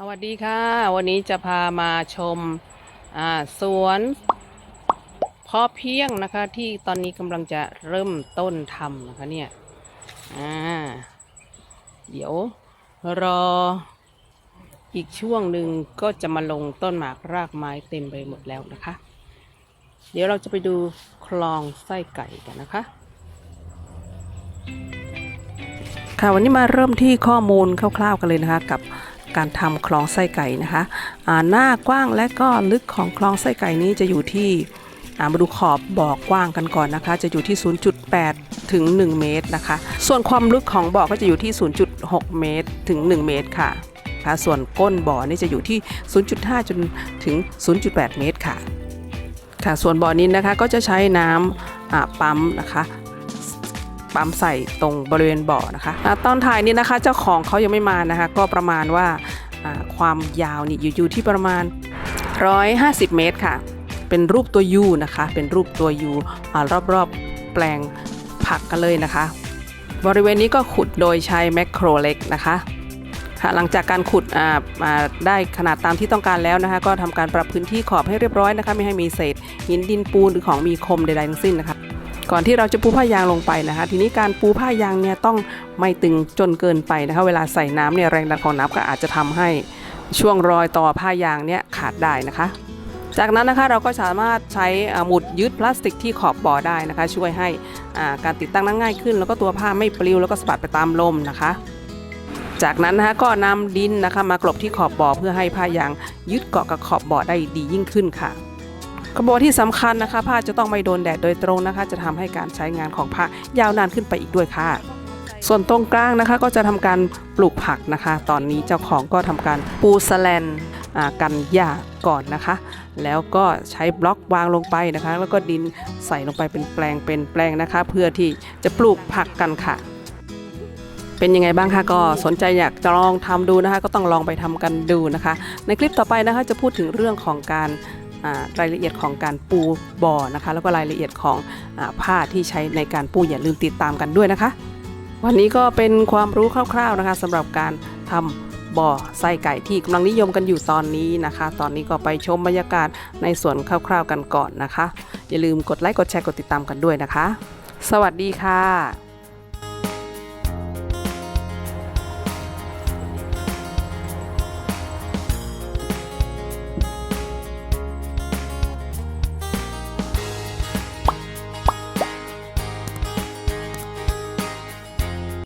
สวัสดีค่ะ วันนี้จะพามาชมสวนพาะเพียงนะคะ ที่ตอนนี้กำลังจะเริ่มต้นทำนะคะเนี่ยเดี๋ยวรออีกช่วงหนึ่งก็จะมาลงต้นหมากรากไม้เต็มไปหมดแล้วนะคะ เดี๋ยวเราจะไปดูคลองไส้ไก่กันนะคะ ค่ะวันนี้มาเริ่มที่ข้อมูลคร่าวๆกันเลยนะคะกับ การทำคลองไส้ไก่นะคะหน้ากว้างและก็ลึกของคลองไส้ไก่นี้จะอยู่ที่มาดูขอบบ่อกว้างกันก่อนนะคะ จะอยู่ที่ 0.8 ถึง 1 เมตรนะคะ ส่วนความลึกของบ่อก็จะอยู่ที่ 0.6 เมตรถึง 1 เมตรค่ะคะส่วนก้นบ่อนี่จะอยู่ที่ 0.5 จนถึง 0.8 เมตรค่ะ ค่ะ ส่วนบ่อนี้นะคะก็จะใช้น้ำปั๊มนะคะ ปั๊มใส่ตรงบริเวณบ่อนะคะอ่าตอนถ่ายนี่นะคะเจ้าของเขายังไม่มานะคะ ก็ประมาณว่าความยาวนี่อยู่อยู่ที่ประมาณ 150 เมตรค่ะ เป็นรูปตัวยูนะคะ เป็นรูปตัวยูอ่ารอบๆแปลงผักกันเลยนะคะ บริเวณนี้ก็ขุดโดยใช้แมคโครเล็กนะคะหลังจากการขุดมาได้ขนาดตามที่ต้องการแล้วนะคะ ก็ทำการปรับพื้นที่ขอบให้เรียบร้อยนะคะ ไม่ให้มีเศษหินดินปูนหรือของมีคมใดๆทั้งสิ้นนะคะ ก่อนที่เราจะปูผ้ายางลงไปนะคะ ทีนี้การปูผ้ายางเนี่ยต้องไม่ตึงจนเกินไปนะคะ เวลาใส่น้ำเนี่ยแรงดันของน้ำก็อาจจะทำให้ช่วงรอยต่อผ้ายางเนี่ยขาดได้นะคะ จากนั้นนะคะเราก็สามารถใช้หมุดยึดพลาสติกที่ขอบบ่อได้นะคะ ช่วยให้การติดตั้งนั้นง่ายขึ้น แล้วก็ตัวผ้าไม่ปลิวแล้วก็สะบัดไปตามลมนะคะจากนั้นนะคะก็นำดินนะคะมากลบที่ขอบบ่อเพื่อให้ผ้ายางยึดเกาะกับขอบบ่อได้ดียิ่งขึ้นค่ะ กระบอกที่สำคัญนะคะ ผ้าจะต้องไม่โดนแดดโดยตรงนะคะ จะทำให้การใช้งานของผ้ายาวนานขึ้นไปอีกด้วยค่ะ ส่วนตรงกลางนะคะก็จะทำการปลูกผักนะคะ ตอนนี้เจ้าของก็ทำการปูสแลนกันหญ้าก่อนนะคะ แล้วก็ใช้บล็อกวางลงไปนะคะ แล้วก็ดินใส่ลงไปเป็นแปลงเป็นแปลงนะคะ เพื่อที่จะปลูกผักกันค่ะเป็นยังไงบ้างคะก็สนใจอยากจะลองทำดูนะคะ ก็ต้องลองไปทำกันดูนะคะ ในคลิปต่อไปนะคะจะพูดถึงเรื่องของการ รายละเอียดของการปูบ่อนะคะ แล้วก็รายละเอียดของอผ้าที่ใช้ในการปูอย่าลืมติดตามกันด้วยนะคะ วันนี้ก็เป็นความรู้คร่าวๆนะคะสำหรับการทำบ่อไส้ไก่ที่กำลังนิยมกันอยู่ตอนนี้นะคะ ตอนนี้ก็ไปชมบรรยากาศในส่วนคร่าวๆกันก่อนนะคะ อย่าลืมกดไลค์กดแชร์กดติดตามกันด้วยนะคะ สวัสดีค่ะ